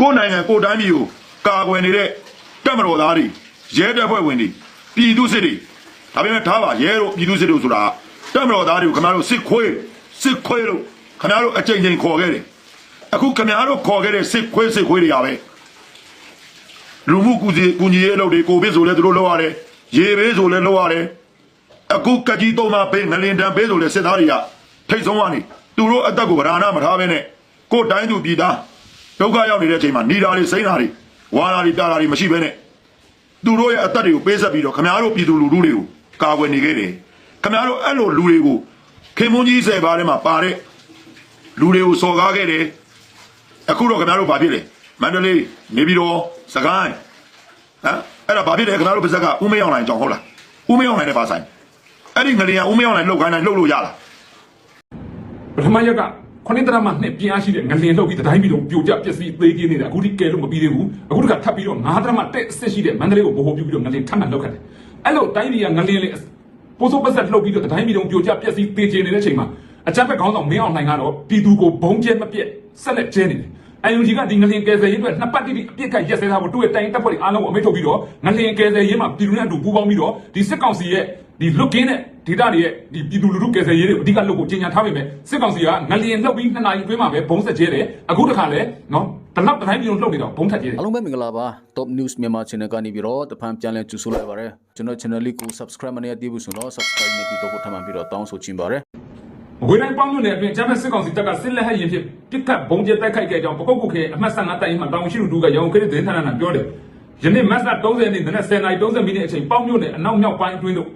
ကိုယ်နိုင်ငံကိုယ်တိုင်းပြည်ကိုကာကွယ်နေတဲ့တပ်မတော်သားတွေရဲတပ်ဖွဲ့ဝင်တွေပြည်သူစစ်တွေဒါပေမဲ့ထားပါရဲတို့ပြည်သူစစ်တို့ဆိုတာတပ်မတော်သားတွေကိုခင်ဗျားတို့စစ်ခွေးစစ်ခွေးလို့ခင်ဗျားတို့အကြိမ်ကြိမ်ခေါ်ခဲ့တယ်အခုခင်ဗျားတို့ခေါ်ခဲ့တဲ့စစ်ခွေးစစ်ခွေးတွေရပဲလူမှုကူစီကူညီရေးအလုပ်တွေကိုဗစ်ဆိုလဲသူတို့လုပ်ရတယ်ရေဘေးဆိုလဲလုပ်ရတယ်အခုကကြီးသုံးပါပေးငလင်တန်ပေးဆိုလဲစစ်သားတွေကထိတ်ဆုံးကနေသူတို့အသက်ကိုဗราဏမထားဘဲနဲ့ကိုယ်တိုင်းသူပြည်သား ဒုက္ခရောက်နေတဲ့အချိန်မှာနေတာတွေစိမ့်တာတွေဝါတာတွေပြတာတွေမရှိဘဲနဲ့သူတို့ရဲ့အသက်တွေကိုပေးဆက်ပြီးတော့ခမားတို့ပြည်သူလူထုတွေကိုကာကွယ်နေခဲ့တယ်ခမားတို့အဲ့လိုလူတွေကိုခင်မွန်းကြီးဆယ်ပါးထဲမှာပါတဲ့လူတွေကိုစော်ကားခဲ့တယ်အခုတော့ခမားတို့ဘာဖြစ်လဲမန္တလေးနေပြည်တော်စကိုင်းဟမ်အဲ့ဒါဘာဖြစ်လဲခမားတို့ပါဇက်ကဦးမေးအောင်လိုင်းကြောင့်ဟုတ်လားဦးမေးအောင်လိုင်းနဲ့ပါဆိုင်အဲ့ဒီငလျင်ကဦးမေးအောင်လိုင်းလှုပ်ခိုင်းတိုင်းလှုပ်လို့ရလားပထမရက်က ခொနစ်တရမနှစ်ပြင်းအားရှိတဲ့ငလင်လှုပ်ပြီးတိုင်းပြည်လုံးပြိုကျပျက်စီးသေးသေးနေတာအခုထိကဲလို့မပြီးသေးဘူးအခုတခါထပ်ပြီးတော့ငါးတရမတက်အစ်ရှိတဲ့မန္တလေးကိုဘိုဟိုပြုပြီးတော့ငလင်ထပ်မှန်လှုပ်ခတ်တယ်အဲ့လိုတိုင်းပြည်ကငလင်လေပိုးစိုးပတ်ဆက်လှုပ်ပြီးတော့တိုင်းပြည်လုံးပြိုကျပျက်စီးသေးချင်နေတဲ့အချိန်မှာအကြမ်းဖက်ခေါင်းဆောင်မင်းအောင်လှိုင်ကတော့ပြည်သူကိုဘုံကျဲမပြက်ဆက်လက်ကျဲနေတယ်အန်ယူဂျီကဒီငလင်ကယ်ဆယ်ရေးအတွက်နှစ်ပတ်တိတိအပြစ်ကရက်စဲထားဖို့သူ့ရဲ့တိုင်းတပ်ဖွဲ့တွေအားလုံးကိုအမိန့်ထုတ်ပြီးတော့ငလင်ကယ်ဆယ်ရေးမှာပြည်သူနဲ့အတူပူးပေါင်းပြီးတော့ဒီစစ်ကောင်စီရဲ့ဒီလွတ်ကင်းတဲ့ ဒေတာတွေရဲ့ဒီပြည်သူလူထုကယ်ဆယ်ရေးတွေကိုအဓိကလုပ်ဖို့ကြေညာထားပေမဲ့စစ်ကောင်စီကငလျင်လှုပ်ပြီးနှစ်နာရီအတွင်းမှာပဲဘုံဆက်ကျဲတယ်အခုတခါလဲနော်တလောက်တိုင်းပြည်လုံးလှုပ်နေတော့ဘုံထက်ကျဲတယ်အားလုံးပဲမင်္ဂလာပါ Top News မြန်မာ Channel ကနေပြီးတော့တဖန်ပြန်လည်ကြိုဆိုလိုက်ပါရစေကျွန်တော် channel လေးကို subscribe မနေသေးဘူးဆိုတော့ subscribe နေပြီးတော့ထပ်မံပြီးတော့တောင်းဆိုချင်ပါတယ်ငွေတိုင်းပေါင်းမြို့နယ်အတွင်းဂျမတ်စစ်ကောင်စီတပ်ကစစ်လက်ဟရင်ဖြစ်ပစ်ခတ်ဘုံကျဲတိုက်ခိုက်ခဲ့ကြောင်းပကုတ်ကုခေအမှတ်15တိုင်မှာတောင်ရှိလူတူကရောင်ခရစ်တဲ့ဌာနကပြောတယ်ယနေ့မတ်လ30ရက်နေ့နနက်10:30မိနစ်အချိန်ပေါင်းမြို့နယ်အနောက်မြောက်ပိုင်းအတွင်းတို့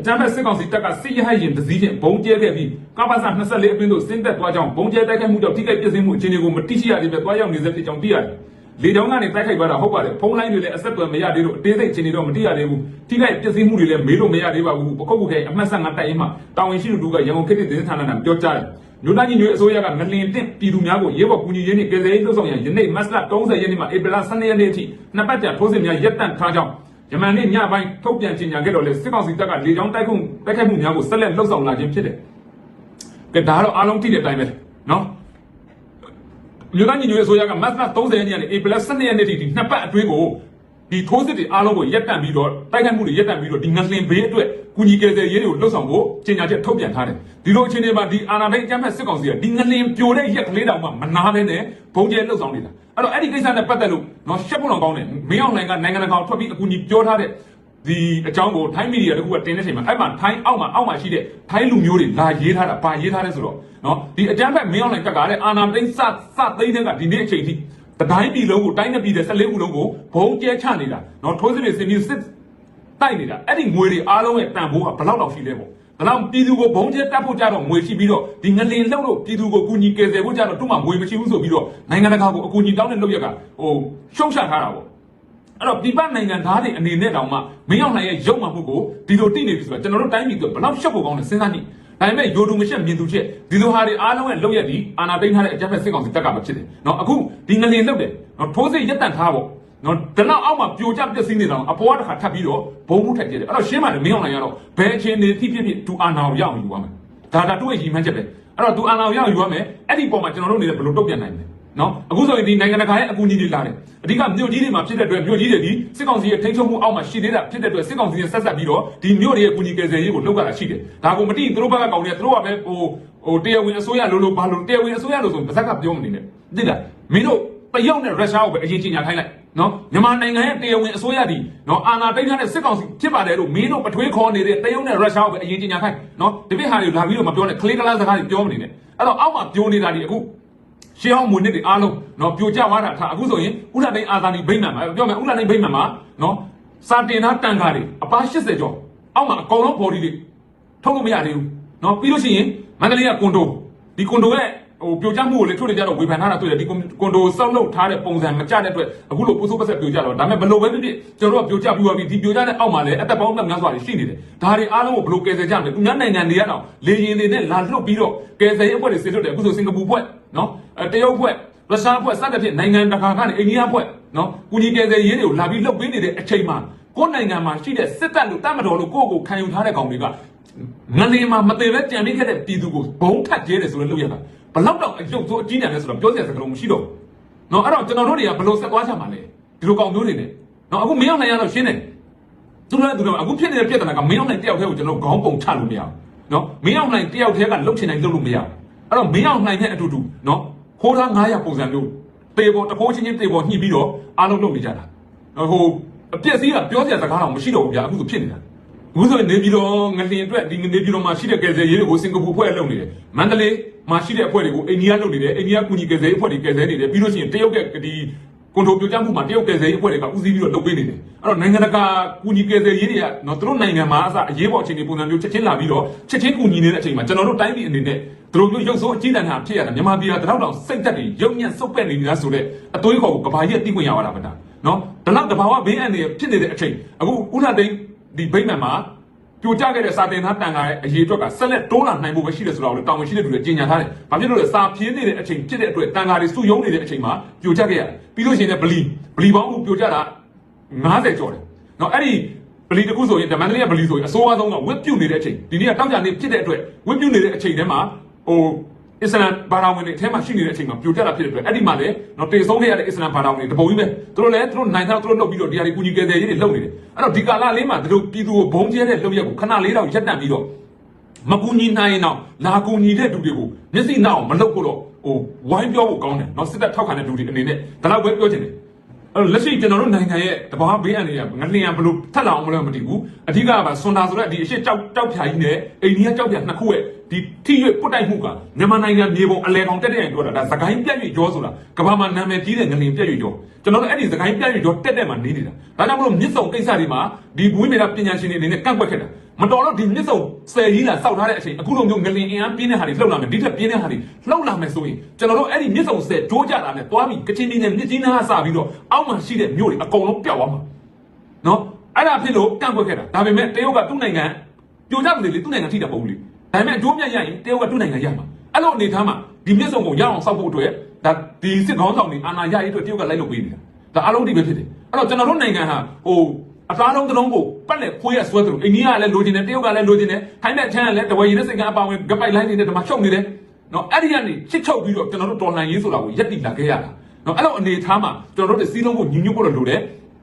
အကြမ်းဖက်စစ်ကောင်စီတပ်ကစစ်ရဟရင်တစည်းဖြင့်ဘုံကျဲခဲ့ပြီးကပ္ပစ24အတွင်းသို့ဆင်းသက်သွားကြောင်းဘုံကျဲတိုက်ခိုက်မှုကြောင့်ထိခိုက်ပျက်စီးမှုအခြေအနေကိုမတိရှိရသေးပဲသွားရောက်နေစေဖြစ်ကြောင်းသိရတယ်။လေကြောင်းကနေတိုက်ခိုက်သွားတာဟုတ်ပါတယ်။ဖုန်းလိုင်းတွေလည်းအဆက်အသွယ်မရသေးလို့အသေးစိတ်အခြေအနေတော့မသိရသေးဘူး။ထိခိုက်ပျက်စီးမှုတွေလည်းမေးလို့မရသေးပါဘူး။ပကုတ်ကုခဲအမှတ်15တိုက်ရင်မှာတာဝန်ရှိသူတို့ကရန်ကုန်ခေတ်သစ်သတင်းဌာနကပြောကြားတယ်။မြို့သားကြီးမျိုးအစိုးရကငလင်တင့်ပြည်သူများကိုရဲဘော်ကူညီရေးနှင့်ကယ်ဆယ်ရေးလှုပ်ဆောင်ရန်ယနေ့မတ်လ30ရက်နေ့မှဧပြီလ12ရက်နေ့အထိနှစ်ပတ်ကြာထိုးစစ်များရပ်တန့်ထားကြောင်း ယမန်နေ့ညပိုင်းထုတ်ပြန်ကြေညာခဲ့တော့လေစစ်ကောင်စီတပ်ကလေကြောင်းတိုက်ခုတိုက်ခိုက်မှုများကိုဆက်လက်လှုပ်ဆောင်လာခြင်းဖြစ်တယ်။ကဲဒါကတော့အားလုံးသိတဲ့အတိုင်းပဲနော်။မြို့သားညီညွတ်ရေးအစိုးရကမတ်လ30ရက်နေ့ကနေဧပြီလ12ရက်နေ့ထိဒီနှစ်ပတ်အတွင်းကိုဒီထိုးစစ်တွေအားလုံးကိုရပ်တန့်ပြီးတော့တိုက်ခိုက်မှုတွေရပ်တန့်ပြီးတော့ဒီငလင်ဘေးအတွက်ကုညီကယ်ဆယ်ရေးတွေကိုလှုပ်ဆောင်ဖို့ကြေညာချက်ထုတ်ပြန်ထားတယ်။ဒီလိုအခြေအနေမှာဒီအာဏာသိမ်းအကြမ်းဖက်စစ်ကောင်စီကဒီငလင်ပြိုတဲ့ရက်ကလေးတောင်မှမနာဘဲနဲ့ဘုံကျဲလှုပ်ဆောင်နေတာ။ အဲ့တော့အဲ့ဒီကိစ္စနဲ့ပတ်သက်လို့နော်ရှက်ဖို့တော့ကောင်းတယ်။မင်းအောင်နိုင်ကနိုင်ငံတကာကိုထွက်ပြီးအကူအညီပြောထားတဲ့ဒီအကြောင်းကိုထိုင်းမီဒီယာတခုကတင်တဲ့အချိန်မှာအဲ့မှာထိုင်းအောက်မှာအောက်မှာရှိတဲ့ထိုင်းလူမျိုးတွေလာရေးထားတာဗာရေးထားတယ်ဆိုတော့နော်ဒီအကြမ်းဖက်မင်းအောင်နိုင်ကကတဲ့အာဏာသိမ်းစစသိမ်းတဲ့ကဒီနေ့အချိန်ထိတတိုင်းပြည်လုံးကိုတိုင်းနဲ့ပြည်တဲ့14ခုလုံးကိုဘုံကျဲချနေတာနော်ထိုးစစ်တွေစင်ပြီးစစ်တိုက်နေတာအဲ့ဒီငွေတွေအားလုံးရဲ့တန်ဖိုးကဘယ်လောက်လောက်ရှိလဲပေါ့ ဘလောက်ပြည်သူကိုဘုံကျဲတတ်ဖို့ကြတော့ငွေရှိပြီးတော့ဒီငလင်လှုပ်လို့ပြည်သူကိုကူညီကယ်ဆယ်ဖို့ကြတော့သူ့မှာငွေမရှိဘူးဆိုပြီးတော့နိုင်ငံတကာကိုအကူအညီတောင်းတဲ့လုပ်ရက်ကဟိုရှုံ့ချထားတာပေါ့အဲ့တော့ပြည်ပနိုင်ငံသားတွေအနေနဲ့တောင်မှမင်းအောင်လှိုင်ရဲ့ရုပ်မှမှုကိုဒီလိုတိနေပြီဆိုတော့ကျွန်တော်တို့တိုင်းပြည်ကဘလောက်ရှက်ဖို့ကောင်းလဲစဉ်းစားကြည့်ဒါပေမဲ့ယိုတူမချက်မြင်သူချက်ဒီလိုဟာတွေအားလုံးရဲ့လောက်ရည်ဒီအာနာတိန်ထားတဲ့အကြမ်းဖက်စစ်ကောင်စီတက်ကမှဖြစ်တယ်။နော်အခုဒီငလင်လောက်တယ်။နော်ထိုးစစ်ရက်တန့်ထားပေါ့။ နော်ဒီလောက်အောက်မှာပြိုကျပျက်စီးနေတာအပေါ်ကတစ်ခါထပ်ပြီးတော့ဘုံမှုထက်ပြည့်တယ်အဲ့တော့ရှင်းပါတယ်မင်းအောင်လိုင်ကတော့ဘယ်အခြေအနေဖြစ်ဖြစ်သူအာနာကိုရအောင်ယူရမယ်ဒါဒါသူ့ရဲ့ရည်မှန်းချက်ပဲအဲ့တော့သူအာနာကိုရအောင်ယူရမယ်အဲ့ဒီပုံမှာကျွန်တော်တို့နေလည်းဘယ်လိုတုတ်ပြန်နိုင်မလဲနော်အခုဆိုရင်ဒီနိုင်ငံတကာရဲ့အကူအညီတွေလာတယ်အဓိကမြို့ကြီးတွေမှာဖြစ်တဲ့အတွက်မြို့ကြီးတွေဒီစစ်ကောင်စီရဲ့ထိန်းချုပ်မှုအောက်မှာရှိသေးတာဖြစ်တဲ့အတွက်စစ်ကောင်စီရဲ့ဆက်ဆက်ပြီးတော့ဒီမြို့တွေရဲ့အကူအညီကယ်ဆယ်ရေးကိုလုပ်ရတာရှိတယ်ဒါကိုမတိသူတို့ဘက်ကကောင်းတယ်သူတို့ကပဲဟိုဟိုတရားဝင်အစိုးရလိုလိုဘာလိုတရားဝင်အစိုးရလိုဆိုပါဇက်ကပြောမနေနဲ့သိလားမင်းတို့တရုတ်နဲ့ရုရှားကိုပဲအရင်ကြီးညာခိုင်းလိုက် နော်မြန်မာနိုင်ငံရဲ့တရားဝင်အစိုးရဒီနော်အာဏာသိမ်းထားတဲ့စစ်ကောင်စီဖြစ်ပါတယ်လို့မင်းတို့ပထွေးခေါ်နေတဲ့တရုတ်နဲ့ရုရှားကိုပဲအရင်ကြီးညာခိုင်းနော်ဒီပြစ်ဟာတွေလာပြီးတော့မပြောနဲ့ကလေးကလားစကားတွေပြောမနေနဲ့အဲ့တော့အောက်မှာပြောနေတာဒီအခုရှေးဟောင်းမွေနှစ်တွေအားလုံးနော်ပြိုကျသွားတာထားအခုဆိုရင်ဥလာတိုင်းအာသာနီဗိမ့်မှန်မှာပြောမယ်ဥလာတိုင်းဗိမ့်မှန်မှာနော်စာတင်သားတန်ခါတွေအပါ80ကျော်အောက်မှာအကောင်လုံး body တွေထုတ်လို့မရသေးဘူးနော်ပြီးလို့ရှိရင်မန္တလေးကကွန်ဒိုဒီကွန်ဒိုရဲ့ ဟိုပြိုကျမှုကိုလေထုတ်နေကြတော့ဝေဖန်ထားတာတွေ့တယ်ဒီကွန်ဒိုစောက်လုပ်ထားတဲ့ပုံစံမကျတဲ့အတွက်အခုလိုပိုးဆိုးပတ်ဆက်ပြိုကျတော့ဒါပေမဲ့ဘလို့ပဲဖြစ်ဖြစ်ကျွန်တော်တို့ကပြိုကျပြီးသွားပြီဒီပြိုကျတဲ့အောက်မှာလည်းအသက်ပေါင်းသက်များစွာတွေရှိနေတယ်ဒါတွေအားလုံးကိုဘလို့ကယ်ဆယ်ကြမလဲသူများနိုင်ငံတွေကတော့လေရင်တွေနဲ့လာလှုပ်ပြီးတော့ကယ်ဆယ်ရေးအဖွဲ့တွေဆင်လွတ်တယ်အခုဆိုစင်ကာပူဖွဲ့နော်အဲတရုတ်ဖွဲ့ရုရှားဖွဲ့စတဲ့ဖြင့်နိုင်ငံတကာကနေအိန္ဒိယဖွဲ့နော်ကုညီကယ်ဆယ်ရေးတွေကိုလာပြီးလှုပ်ပေးနေတဲ့အချိန်မှာကိုယ်နိုင်ငံမှာရှိတဲ့စစ်တပ်လို့တတ်မတော်လို့ကိုယ့်ကိုခံယူထားတဲ့ကောင်တွေကငလင်မှာမသေးပဲကြံနေခဲ့တဲ့ပြည်သူကိုဘုံထတ်ကျဲတယ်ဆိုတဲ့လုပ်ရတာ ဘလောက်တော့အယုတ်ဆိုအကြီးညာလဲဆိုတော့ပြောစရာစကားလုံးမရှိတော့ဘူးနော်အဲ့တော့ကျွန်တော်တို့တွေကဘယ်လိုဆက်သွားကြမှာလဲဒီလိုကောင်မျိုးတွေနဲ့နော်အခုမင်းအောင်နိုင်ရတော့ရှင်းတယ်သူတို့လည်းသူတို့အခုဖြစ်နေတဲ့ပြဿနာကမင်းအောင်နိုင်တယောက်တည်းကိုကျွန်တော်ခေါင်းပုံချလို့မရဘူးနော်မင်းအောင်နိုင်တယောက်တည်းကလုတ်ချင်တိုင်းလုတ်လို့မရဘူးအဲ့တော့မင်းအောင်နိုင်တဲ့အတူတူနော်ခိုးသား900ပုံစံမျိုးတေပေါ်တကိုးချင်းချင်းတေပေါ်ညှိပြီးတော့အားလုံးလုပ်နေကြတာဟိုအပြက်စီးကပြောစရာစကားတော့မရှိတော့ဘူးဗျာအခုဆိုဖြစ်နေတာ ဘူးဆိုရင်နေပြည်တော်ငလျင်အတွက်ဒီနေပြည်တော်မှာရှိတဲ့ကယ်ဆယ်ရေးတွေကိုစင်ကာပူဖွဲ့လုပ်နေတယ်မန္တလေးမှာရှိတဲ့အဖွဲ့တွေကိုအိန္ဒိယလုပ်နေတယ်အိန္ဒိယကူညီကယ်ဆယ်ရေးအဖွဲ့တွေကယ်ဆယ်နေတယ်ပြီးလို့ရှိရင်တရုတ်ကဒီကွန်ထရိုပြိုကျမှုမှာတရုတ်ကယ်ဆယ်ရေးအဖွဲ့တွေကဦးစီးပြီးတော့လုပ်ပေးနေတယ်အဲ့တော့နိုင်ငံတကာကူညီကယ်ဆယ်ရေးတွေကနော်သူတို့နိုင်ငံမှာအစအရေးပေါ်အခြေအနေပုံစံမျိုးချက်ချင်းလာပြီးတော့ချက်ချင်းကူညီနေတဲ့အချိန်မှာကျွန်တော်တို့တိုင်းပြည်အနေနဲ့သူတို့မျိုးရုပ်ဆိုးအကြီးတန်းတာဖြစ်ရတာမြန်မာပြည်ကတလောက်တောင်စိတ်သက်တွေရုပ်ညံ့စုပ်ပက်နေနေတာဆိုတဲ့အသွေးခေါ်ကိုကဘာကြီးကတိခွင့်ရရတာပါတာနော်ဒီလောက်တဘာဝဘေးအန္တရာယ်ဖြစ်နေတဲ့အချိန်အခုဥလာသိန်း ဒီဗိမ့်မှန်မှာပြိုကျခဲ့တဲ့စာတင်သားတန်ခါရဲ့အရေးအတွက်ကဆက်လက်တိုးလာနိုင်ဖို့ပဲရှိတယ်ဆိုတာကိုလည်းတောင်းဝန်ရှိတဲ့သူတွေကြီးညာထားတယ်။ဘာဖြစ်လို့လဲစာပြင်းနေတဲ့အချိန်ဖြစ်တဲ့အတွက်တန်ခါတွေစုယုံနေတဲ့အချိန်မှာပြိုကျခဲ့ရတယ်။ပြီးလို့ရှိရင်လည်းဗလီဗလီပေါင်းကိုပြိုကျတာ90ကျော်တယ်။နော်အဲ့ဒီဗလီတစ်ခုဆိုရင်ဓမ္မန္တလေးကဗလီဆိုရင်အစိုးအဆုံးကဝက်ပြုတ်နေတဲ့အချိန်ဒီနေ့ကတောက်ကြနေဖြစ်တဲ့အတွက်ဝက်ပြုတ်နေတဲ့အချိန်ထဲမှာဟို အစ္စလမ်ဘာသာဝင်တွေအထက်မှာရှိနေတဲ့အချိန်မှာပြိုကျတာဖြစ်တဲ့အတွက်အဲ့ဒီမှာလည်းတော့တေဆုံးခဲ့ရတဲ့အစ္စလမ်ဘာသာဝင်တွေတပုံကြီးပဲသူတို့လည်းသူတို့နိုင်ထားသူတို့လုပ်ပြီးတော့ဒီဟာတွေကူညီကယ်ဆယ်ရေးတွေလုပ်နေတယ်အဲ့တော့ဒီကာလလေးမှာသူတို့ပြည်သူကိုဘုံကျဲတဲ့လုပ်ရက်ကိုခဏလေးတော့ရပ်တန့်ပြီးတော့မကူညီနိုင်ရင်တော့လာကူညီတဲ့သူတွေကိုမျက်စိနှောက်အောင်မလုပ်ဖို့တော့ဟိုဝိုင်းပြောဖို့ကောင်းတယ်เนาะစစ်တပ်ထောက်ခံတဲ့လူတွေအနေနဲ့ဒါတော့ပဲပြောချင်တယ် အဲ့တော့လက်ရှိကျွန်တော်တို့နိုင်ငံရဲ့တဘာဘေးအန္တရာယ်ငလျင်ဘလို့ထက်လာအောင်မလို့မသိဘူးအဓိကကစွန်တာဆိုတဲ့ဒီအရှိကြောက်ကြောက်ဖြာကြီးနဲ့အိန္ဒိယကြောက်ဖြာနှစ်ခုရဲ့ဒီထိရွပုတ်တိုက်မှုကမြန်မာနိုင်ငံမြေပုံအလဲကောင်တက်တဲ့ရင်ပြောတာဒါသခိုင်းပြတ်ရွကျော်ဆိုတာကမ္ဘာမှာနာမည်ကြီးတဲ့ငလျင်ပြတ်ရွကျော်ကျွန်တော်တို့အဲ့ဒီသခိုင်းပြတ်ရွကျော်တက်တဲ့မှာနေနေတာဒါကြောင့်မလို့မြစ်စုံကိစ္စတွေမှာဒီဝိမေရပညာရှင်တွေအနေနဲ့ကန့်ကွက်ခဲ့တာ မတော်တော့ဒီမြစ်စုံဆယ်ကြီးလာစောက်ထားတဲ့အချိန်အခုလိုမျိုးငလျင်အင်အားပြင်းတဲ့ဟာတွေလှုပ်လာမယ်ဒီထက်ပြင်းတဲ့ဟာတွေလှုပ်လာမယ်ဆိုရင်ကျွန်တော်တို့အဲ့ဒီမြစ်စုံဆယ်ကြိုးကြတာနဲ့တွားပြီးကချင်ပြည်နယ်မြစ်ကြီးနားကစပြီးတော့အောက်မှာရှိတဲ့မြို့တွေအကုန်လုံးပျောက်သွားမှာနော်အဲ့ဒါဖြစ်လို့ကန့်ကွက်ခဲ့တာဒါပေမဲ့တရုတ်ကသူ့နိုင်ငံပြိုကျတယ်လေသူ့နိုင်ငံထိတာပုံလေဒါပေမဲ့အကျိုးမြတ်ရရင်တရုတ်ကသူ့နိုင်ငံရမှာအဲ့လိုအနေထားမှာဒီမြစ်စုံကိုရအောင်စောက်ဖို့အတွက်ဒါဒီစစ်ကောင်းဆောင်တွေအာဏာရရေးအတွက်တရုတ်ကလိုက်လုပ်ပေးနေတာဒါအလုံးဒီပဲဖြစ်တယ်အဲ့တော့ကျွန်တော်တို့နိုင်ငံဟာဟို အသားလုံးတစ်လုံးကိုပတ်လက်ခွေးရဆွဲသလိုအိန္ဒိယကလည်းလိုချင်တယ်တရုတ်ကလည်းလိုချင်တယ်ခိုင်းတဲ့ချမ်းကလည်းတဝယ်ရည်နဲ့စိတ်ကအပောင်ဝင်ဂပိုက်လိုင်းနေနဲ့ဒီမှာချုပ်နေတယ်နော်အဲ့ဒီကနေချစ်ချုပ်ပြီးတော့ကျွန်တော်တို့တော်လှန်ရေးဆိုတာကိုရက်တည်လာခဲ့ရတာနော်အဲ့လိုအနေထားမှာကျွန်တော်တို့စီးလုံးကိုညီညွတ်ဖို့လိုတယ်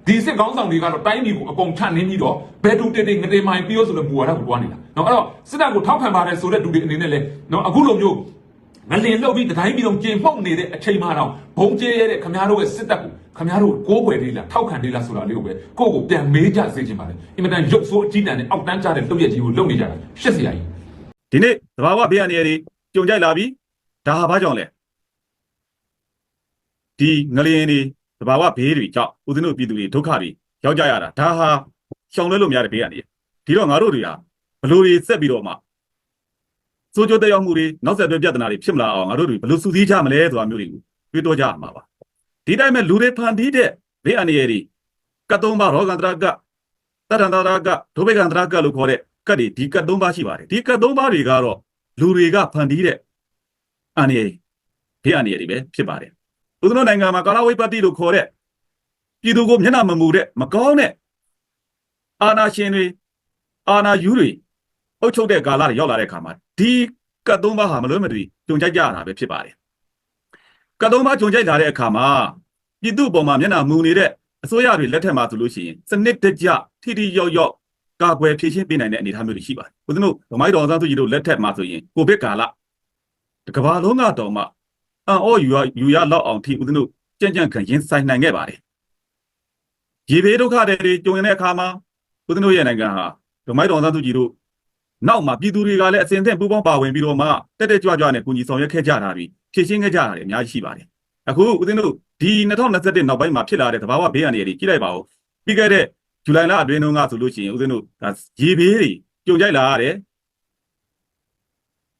ဒီစစ်ကောင်းဆောင်တွေကတော့တိုင်းပြည်ကိုအကုန်ချနှင်းပြီးတော့ဘယ်သူတေတေငတေမိုင်ပြောဆိုလို့မူဝါဒကိုတွားနေတာနော်အဲ့တော့စစ်တပ်ကိုထောက်ခံပါတယ်ဆိုတဲ့လူတွေအနေနဲ့လည်းနော်အခုလိုမျိုးငလင်လှုပ်ပြီးတတိုင်းပြည်လုံးကျင်မှုတ်နေတဲ့အချိန်မှတော့ဘုံကျဲရတဲ့ခမားတို့ရဲ့စစ်တပ်ကို ခမားတို့ကိုးကွယ်သေးလားထောက်ခံသေးလားဆိုတာလေးကိုပဲကိုယ့်ကိုပြန်မေးကြစေချင်ပါတယ်အင်မတန်ရုပ်ဆိုးအကြီးတန်းနဲ့အောက်တန်းကြတဲ့လုပ်ရက်ကြီးကိုလုပ်နေကြတာရှက်စရာကြီးဒီနေ့သဘာဝဘေးအန္တရာယ်တွေကြုံကြိုက်လာပြီဒါဟာဘာကြောင့်လဲဒီငလျင်တွေသဘာဝဘေးတွေကြောင့်ဦးဇင်းတို့ပြည်သူတွေဒုက္ခတွေရောက်ကြရတာဒါဟာရှောင်လွှဲလို့မရတဲ့ဘေးအန္တရာယ်ဒီတော့ငါတို့တွေဟာဘလို့တွေဆက်ပြီးတော့မှစိုးကျိုးတက်ရောက်မှုတွေနောက်ဆက်တွဲပြဿနာတွေဖြစ်မလာအောင်ငါတို့တွေဘလို့စုစည်းကြမလဲဆိုတာမျိုးတွေကိုတွေးတောကြရမှာပါ ဒီတိုင်းမဲ့လူတွေဖန်တီးတဲ့ဘေးအန္တရာယ်တွေကတ်သုံးပါရောဂန္တရကတတ္တန္တရာကဒုဗေကန္တရာကလို့ခေါ်တဲ့ကတ်တွေဒီကတ်သုံးပါရှိပါတယ်ဒီကတ်သုံးပါတွေကတော့လူတွေကဖန်တီးတဲ့အန္တရာယ်ဘေးအန္တရာယ်တွေပဲဖြစ်ပါတယ်ဦးဇင်းတို့နိုင်ငံမှာကာလဝိပတ္တိလို့ခေါ်တဲ့ပြည်သူကိုမျက်နှာမမူတဲ့မကောင်းတဲ့အာဏာရှင်တွေအာဏာယူတွေအုပ်ချုပ်တဲ့ကာလတွေရောက်လာတဲ့အခါမှာဒီကတ်သုံးပါဟာမလွဲမသွေကြုံကြိုက်ကြရတာပဲဖြစ်ပါတယ် ကတ်သုံးပါကြုံကြိုက်လာတဲ့အခါမှာပြည်သူ့ပေါ်မှာမျက်နှာမူနေတဲ့အစိုးရတွေလက်ထက်မှာဆိုလို့ရှိရင်စနစ်တကျထိထိရောက်ရောက်ကာကွယ်ဖြည့်ရှင်းပေးနိုင်တဲ့အနေအထားမျိုးတွေရှိပါတယ်ဦးဇင်းတို့ဗမိုင်းတော်သားသူကြီးတို့လက်ထက်မှာဆိုရင်ကိုဗစ်ကာလတကဘာလုံးကတော့မှအံ့ဩယူရယူရလောက်အောင်ထိဦးဇင်းတို့ကြံ့ကြံ့ခံရင်ဆိုင်နိုင်ခဲ့ပါတယ်ရေဘေးဒုက္ခတွေကြုံရတဲ့အခါမှာဦးဇင်းတို့ရဲ့နိုင်ငံဟာဗမိုင်းတော်သားသူကြီးတို့နောက်မှာပြည်သူတွေကလည်းအစဉ်အသင့်ပူးပေါင်းပါဝင်ပြီးတော့မှတက်တက်ကြွကြွနဲ့ကူညီဆောင်ရွက်ခဲ့ကြတာတွေ ဖြည့်ရှင်းခဲ့ကြတာတွေအများကြီးရှိပါတယ်အခုဦးဇင်းတို့ဒီ2021နောက်ပိုင်းမှာဖြစ်လာတဲ့သဘာဝဘေးအန္တရာယ်တွေကြည့်လိုက်ပါဦးပြီးခဲ့တဲ့ဇူလိုင်လအတွင်းတုန်းကဆိုလို့ရှိရင်ဦးဇင်းတို့ဒါရေဘေးတွေကြုံကြိုက်လာရတယ်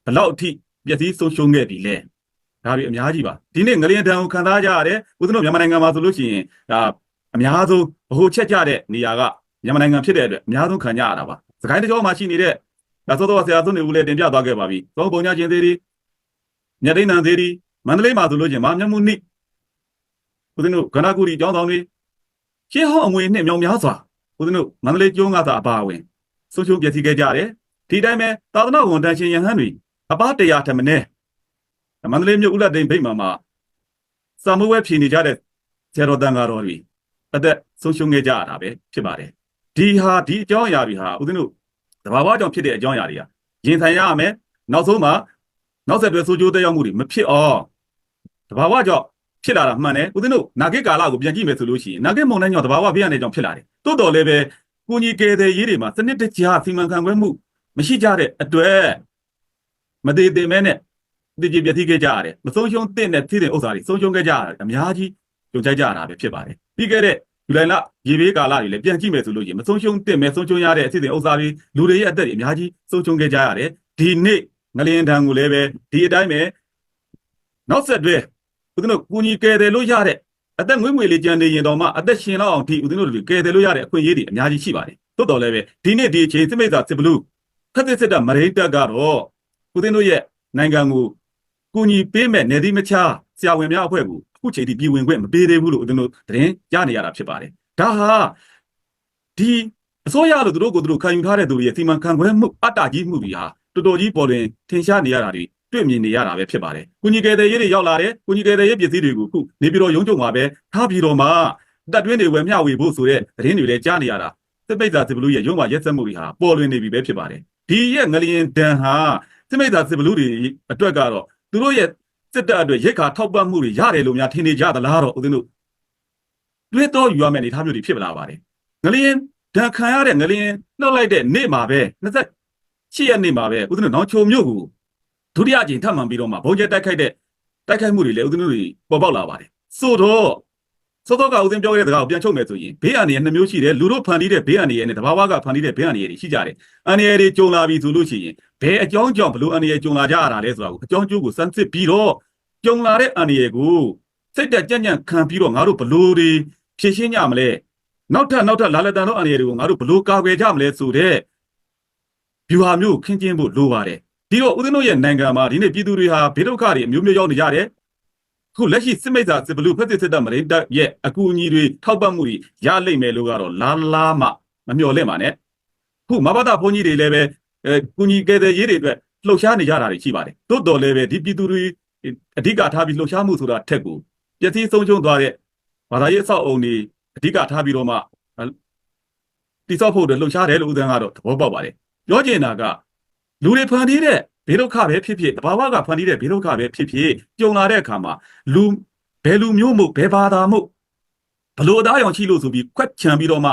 ဘယ်လောက်အထိပျက်စီးဆုံးရှုံးခဲ့ပြီလဲဒါတွေအများကြီးပါဒီနေ့ငလျင်တန်ကိုခံစားကြရတယ်ဦးဇင်းတို့မြန်မာနိုင်ငံမှာဆိုလို့ရှိရင်ဒါအများဆုံးဗဟိုချက်ကြတဲ့နေရာကမြန်မာနိုင်ငံဖြစ်တဲ့အတွက်အများဆုံးခံကြရတာပါစကိုင်းတကြောမှာရှိနေတဲ့ဒါဆိုတော့ဆရာသွန်းနေဦးလည်းတင်ပြသွားခဲ့ပါပြီသုံးပုံညာချင်းသေးတွေ မြတ်သိန်းနံသေးတွေမန္တလေးမှာဆိုလို့ချင်းမမြတ်မှုနိဦးဇင်းတို့ကဏ္ဍကူရီကျောင်းဆောင်တွေရှင်းဟောင်းအငွေနှစ်မြောင်များစွာဦးဇင်းတို့မန္တလေးကျိုးငါသာအပါအဝင်ဆုံးရှုံးပျက်စီးခဲ့ကြတယ်ဒီတိုင်းပဲသာသနာဝန်ထမ်းရှင်ယဟန်တွေအပားတရာထက်မနည်းမန္တလေးမြို့ဥလတ်တိန်ဗိမ္မာမှာစာမွေးဝဲဖြေနေကြတဲ့ဆရာတော်တန်ဃာတော်တွေအသက်ဆုံးရှုံးခဲ့ကြရတာပဲဖြစ်ပါတယ်ဒီဟာဒီအကြောင်းအရာတွေဟာဦးဇင်းတို့တဘာဝကြောင့်ဖြစ်တဲ့အကြောင်းအရာတွေကရင်ဆိုင်ရရမယ်နောက်ဆုံးမှာ နောက်ဆက်တွဲဆိုးကျိုးတက်ရောက်မှုတွေမဖြစ်အောင်တဘာဝကြောင့်ဖြစ်လာတာမှန်တယ်ဦးဇင်းတို့နာဂစ်ကာလကိုပြန်ကြည့်မယ်ဆိုလို့ရှိရင်နာဂစ်မုန်တိုင်းကြောင့်တဘာဝဘေးရတဲ့ကြောင့်ဖြစ်လာတယ်တိုးတော်လည်းပဲကိုကြီးကယ်တဲ့ရေးတွေမှာစနစ်တကျစီမံခန့်ခွဲမှုမရှိကြတဲ့အတွက်မသေးသေးမဲနဲ့တည်ကြည်ပြည့်တိခဲ့ကြရတယ်မဆုံးရှုံးတဲ့နဲ့သိတဲ့ဥစ္စာတွေဆုံးရှုံးခဲ့ကြရတယ်အများကြီးကြုံကြိုက်ကြရတာပဲဖြစ်ပါတယ်ပြီးခဲ့တဲ့ဇူလိုင်လရေဘေးကာလတွေလည်းပြန်ကြည့်မယ်ဆိုလို့ရှိရင်မဆုံးရှုံးတဲ့မဲဆုံးရှုံးရတဲ့အစီအစဉ်ဥစ္စာတွေလူတွေရဲ့အသက်တွေအများကြီးဆုံးရှုံးခဲ့ကြရတယ်ဒီနေ့ ငလျင်တန်ကိုလည်းပဲဒီအတိုင်းပဲနောက်ဆက်တွဲဦးဇင်းတို့ကိုကြီးကယ်တယ်လို့ရတဲ့အသက်ငွေ့ငွေလေးကြံနေရင်တော့မှအသက်ရှင်တော့အောင်ဒီဦးဇင်းတို့တွေကယ်တယ်လို့ရတဲ့အခွင့်အရေးတွေအများကြီးရှိပါတယ်တိုးတော်လည်းပဲဒီနေ့ဒီအချိန်စစ်မိတ်သာစစ်ဘလူးခက်စစ်စစ်တာမရိတ်တက်ကတော့ဦးဇင်းတို့ရဲ့နိုင်ငံကိုကိုကြီးပေးမဲ့နေဒီမချာဆရာဝန်များအဖွဲ့ကိုအခုချိန်ထိပြည်ဝင်ခွင့်မပေးသေးဘူးလို့ဦးဇင်းတို့သတင်းကြားနေရတာဖြစ်ပါတယ်ဒါဟာဒီအစိုးရလို့သူတို့ကိုသူတို့ခံယူထားတဲ့သူတွေရဲ့စီမံခန့်ခွဲမှုအတ္တကြီးမှုတွေဟာ တော်တော်ကြီးပေါ်လွင်ထင်ရှားနေရတာတွေတွေ့မြင်နေရတာပဲဖြစ်ပါတယ်။ကုညီကယ်တဲ့ရေးတွေရောက်လာတယ်။ကုညီကယ်တဲ့ရေးပစ္စည်းတွေကိုခုနေပြီးတော့ရုံးချုပ်မှာပဲထားပြီးတော့မှတက်တွင်းတွေဝယ်မျှဝေဖို့ဆိုတဲ့သတင်းတွေလည်းကြားနေရတာစစ်ပိတ်သာစစ်ဘလူးရဲ့ရုံးမှာရက်စက်မှုတွေဟာပေါ်လွင်နေပြီပဲဖြစ်ပါတယ်။ဒီရဲ့ငလျင်ဒဏ်ဟာစစ်ပိတ်သာစစ်ဘလူးတွေအတွက်ကတော့သူတို့ရဲ့စစ်တပ်အတွက်ရိတ်ခါထောက်ပံ့မှုတွေရတယ်လို့များထင်နေကြသလားတော့ဦးဇင်းတို့တွေးတော့ယူရမယ့်အနေအထားမျိုးတွေဖြစ်လာပါတယ်။ငလျင်ဒဏ်ခံရတဲ့ငလျင်နှုတ်လိုက်တဲ့နေ့မှာပဲ 28ရက်နေ့မှာပဲဦးဇင်းတို့နောင်ချုံမြို့ကိုဒုတိယအကြိမ်ထပ်မံပြီးတော့မှဘုံကျက်တိုက်ခိုက်တဲ့တိုက်ခိုက်မှုတွေလည်းဦးဇင်းတို့တွေပေါ်ပေါက်လာပါတယ်ဆိုတော့စောစောကဦးဇင်းပြောခဲ့တဲ့စကားကိုပြန်ချုပ်မယ်ဆိုရင်ဘေးအန္တရာယ်နှစ်မျိုးရှိတယ်လူတို့ဖန်တီးတဲ့ဘေးအန္တရာယ်နဲ့တဘာဝကဖန်တီးတဲ့ဘေးအန္တရာယ်တွေရှိကြတယ်အန္တရာယ်တွေကြုံလာပြီဆိုလို့ရှိရင်ဘယ်အကြောင်းကြောင့်ဘလို့အန္တရာယ်ကြုံလာကြရတာလဲဆိုတာကိုအကြောင်းကျိုးကိုစမ်းစစ်ပြီးတော့ကြုံလာတဲ့အန္တရာယ်ကိုစိတ်တက်ကြံ့ကြံ့ခံပြီးတော့ငါတို့ဘလို့တွေဖြည့်ရှင်းကြမလဲနောက်ထပ်နောက်ထပ်လာလက်တန်တို့အန္တရာယ်တွေကိုငါတို့ဘလို့ကာကွယ်ကြမလဲဆိုတဲ့ ဗျူဟာမျိုးကိုခင်းကျင်းဖို့လိုပါတယ်ဒီတော့ဦးဇင်းတို့ရဲ့နိုင်ငံမှာဒီနေ့ပြည်သူတွေဟာဘေးဒုက္ခတွေအမျိုးမျိုးရောက်နေကြတယ်အခုလက်ရှိစစ်မိတ်စာစစ်ဘလူဖက်စစ်စစ်တပ်မရိတပ်ရဲ့အကူအညီတွေထောက်ပံ့မှုတွေရလိမ့်မယ်လို့ကတော့လာလာမှမမျှော်လင့်ပါနဲ့ခုမဘာသာဘုန်းကြီးတွေလည်းပဲအဲကူညီကယ်တဲ့ရေးတွေအတွက်လှုပ်ရှားနေကြတာတွေရှိပါတယ်တိုးတော်လည်းပဲဒီပြည်သူတွေအဓိကထားပြီးလှုပ်ရှားမှုဆိုတာထက်ကိုပျက်စီးဆုံးရှုံးသွားတဲ့ဘာသာရေးအဆောက်အုံတွေအဓိကထားပြီးတော့မှတိစောက်ဖို့အတွက်လှုပ်ရှားတယ်လို့ဦးဇင်းကတော့သဘောပေါက်ပါတယ် ပြောချင်တာကလူတွေဖန်တီးတဲ့ဘေးဒုက္ခပဲဖြစ်ဖြစ်တဘာဝကဖန်တီးတဲ့ဘေးဒုက္ခပဲဖြစ်ဖြစ်ကြုံလာတဲ့အခါမှာလူဘယ်လူမျိုးမို့ဘယ်ဘာသာမို့ဘလို့အသားရောင်ရှိလို့ဆိုပြီးကွက်ချံပြီးတော့မှ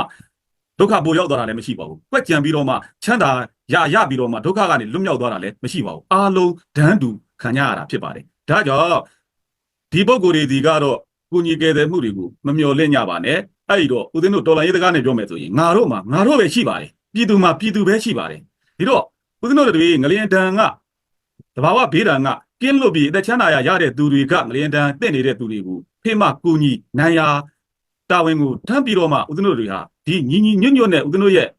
ဒုက္ခပိုရောက်သွားတာလည်းမရှိပါဘူးကွက်ကြံပြီးတော့မှချမ်းသာရရပြီးတော့မှဒုက္ခကနေလွတ်မြောက်သွားတာလည်းမရှိပါဘူးအားလုံးဒန်းတူခံရရတာဖြစ်ပါတယ်ဒါကြောင့်ဒီပုံကိုယ်တွေဒီကတော့ကုညီကယ်တဲ့မှုတွေကိုမမျှော်လင့်ကြပါနဲ့အဲ့ဒီတော့ဦးဇင်းတို့တော်လိုင်းရေးတကားနဲ့ပြောမယ်ဆိုရင်ငါတို့မှာငါတို့ပဲရှိပါတယ် ပြည်သူမှာပြည်သူပဲရှိပါတယ်ဒီတော့ဦးဇင်းတို့တွေငလျင်တန်ကတဘာဝဘေးဒဏ်ကကင်းလွတ်ပြီးအသက်ချမ်းသာရရတဲ့သူတွေကငလျင်တန်တင့်နေတဲ့သူတွေကိုဖေးမကူညီနိုင်ရာတာဝန်ကိုထမ်းပြီးတော့မှဦးဇင်းတို့တွေဟာဒီညီညီညွတ်ညွတ်နဲ့ဦးဇင်းတို့ရဲ့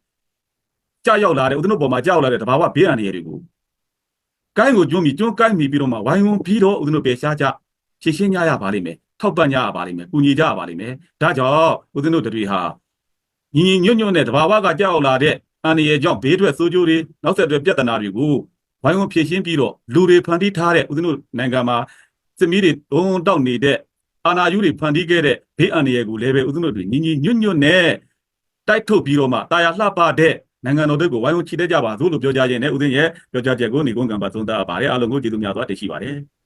ကြောက်ရောက်လာတဲ့ဦးဇင်းတို့ပေါ်မှာကြောက်လာတဲ့တဘာဝဘေးအန္တရာယ်တွေကိုကိုင်းကိုကျွန်းပြီးကျွန်းကိုင်းပြီးပြီးတော့မှဝိုင်းဝန်းပြီးတော့ဦးဇင်းတို့ပဲရှားကြရှင်းရှင်းကြရပါလိမ့်မယ်ထောက်ပံ့ကြရပါလိမ့်မယ်ကူညီကြရပါလိမ့်မယ်ဒါကြောင့်ဦးဇင်းတို့တွေဟာညီညီညွတ်ညွတ်နဲ့တဘာဝကကြောက်လာတဲ့ အန္တရာယ်ကြောင့်ဘေးထွက်ဆိုးကျိုးတွေနောက်ဆက်တွဲပြဿနာတွေကိုဝိုင်းဝန်းဖြေရှင်းပြီးတော့လူတွေဖန်တီးထားတဲ့ဦးဇင်းတို့နိုင်ငံမှာစစ်မီးတွေတုံးတောက်နေတဲ့အာဏာယူတွေဖန်တီးခဲ့တဲ့ဘေးအန္တရာယ်ကိုလည်းပဲဦးဇင်းတို့တွေညီညီညွတ်ညွတ်နဲ့တိုက်ထုတ်ပြီးတော့မှတာယာလှပတဲ့နိုင်ငံတော်တွေကိုဝိုင်းဝန်းချီတက်ကြပါစို့လို့ပြောကြခြင်းနဲ့ဦးဇင်းရဲ့ပြောကြားချက်ကိုနေကုန်းကံပါသုံးသပ်ပါတယ်အားလုံးကိုကျေးဇူးများစွာတင်ရှိပါတယ်